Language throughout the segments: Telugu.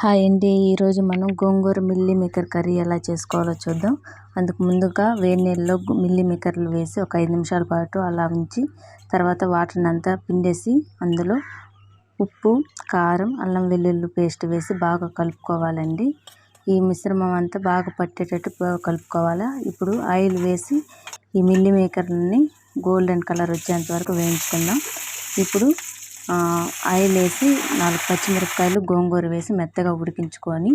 హాయ్ అండి. ఈరోజు మనం గోంగూర మిల్లీ మేకర్ కర్రీ ఎలా చేసుకోవాలో చూద్దాం. అందుకు ముందుగా వేడి నీళ్ళలో మిల్లీ మేకర్లు వేసి ఒక ఐదు నిమిషాల పాటు అలా ఉంచి తర్వాత వాటర్ని అంతా పిండేసి అందులో ఉప్పు కారం అల్లం వెల్లుల్లి పేస్ట్ వేసి బాగా కలుపుకోవాలండి. ఈ మిశ్రమం అంతా బాగా పట్టేటట్టు కలుపుకోవాలి. ఇప్పుడు ఆయిల్ వేసి ఈ మిల్లీ మేకర్ని గోల్డెన్ కలర్ వచ్చేంత వరకు వేయించుకుందాం. ఇప్పుడు ఆయిల్ వేసి నాలుగు పచ్చిమిరపకాయలు గోంగూర వేసి మెత్తగా ఉడికించుకొని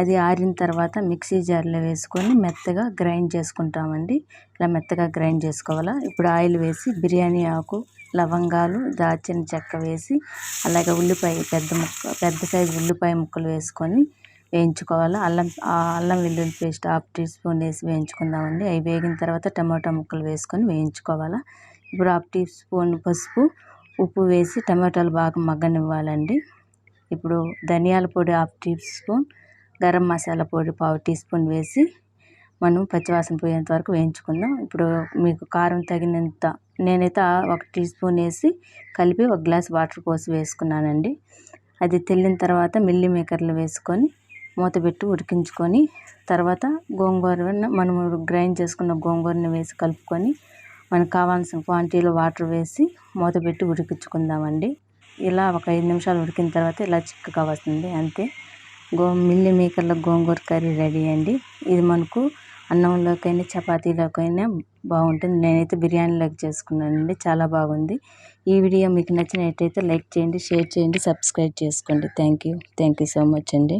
అది ఆరిన తర్వాత మిక్సీ జార్లో వేసుకొని మెత్తగా గ్రైండ్ చేసుకుంటామండి. ఇలా మెత్తగా గ్రైండ్ చేసుకోవాలా? ఇప్పుడు ఆయిల్ వేసి బిర్యానీ ఆకు లవంగాలు దాల్చిన చెక్క వేసి అలాగే ఉల్లిపాయ పెద్ద ముక్క పెద్ద సైజు ఉల్లిపాయ ముక్కలు వేసుకొని వేయించుకోవాలి? అల్లం అల్లం వెల్లుల్లి పేస్ట్ హాఫ్ టీ స్పూన్ వేసి వేయించుకుందామండి. అవి వేగిన తర్వాత టమాటా ముక్కలు వేసుకొని వేయించుకోవాలి? ఇప్పుడు హాఫ్ టీ స్పూన్ పసుపు ఉప్పు వేసి టమాటాలు బాగా మగ్గనివ్వాలండి. ఇప్పుడు ధనియాల పొడి half teaspoon garam masala పొడి పావు టీ స్పూన్ వేసి మనం పచ్చివాసన పోయేంత వరకు వేయించుకుందాం. ఇప్పుడు మీకు కారం తగినంత నేనైతే ఒక టీ స్పూన్ వేసి కలిపి ఒక గ్లాస్ వాటర్ పోసి వేసుకున్నానండి. అది తెల్లిన తర్వాత మిల్లీ మేకర్లు వేసుకొని మూత పెట్టి ఉడికించుకొని తర్వాత గోంగూర మనము గ్రైండ్ చేసుకున్న గోంగూరని వేసి కలుపుకొని మనకు కావాల్సిన క్వాంటిటీలో వాటర్ వేసి మూత పెట్టి ఉడికించుకుందామండి. ఇలా ఒక ఐదు నిమిషాలు ఉడికిన తర్వాత ఇలా చిక్కగా వస్తుంది. అంతే. గో మిల్లి మేకర్ల గోంగూర కర్రీ రెడీ అండి. ఇది మనకు అన్నంలోకైనా చపాతీలోకైనా బాగుంటుంది. నేనైతే బిర్యానీలోకి చేసుకున్నానండి. చాలా బాగుంది. ఈ వీడియో మీకు నచ్చినట్టయితే లైక్ చేయండి షేర్ చేయండి సబ్స్క్రైబ్ చేసుకోండి. Thank you. Thank you so much అండి.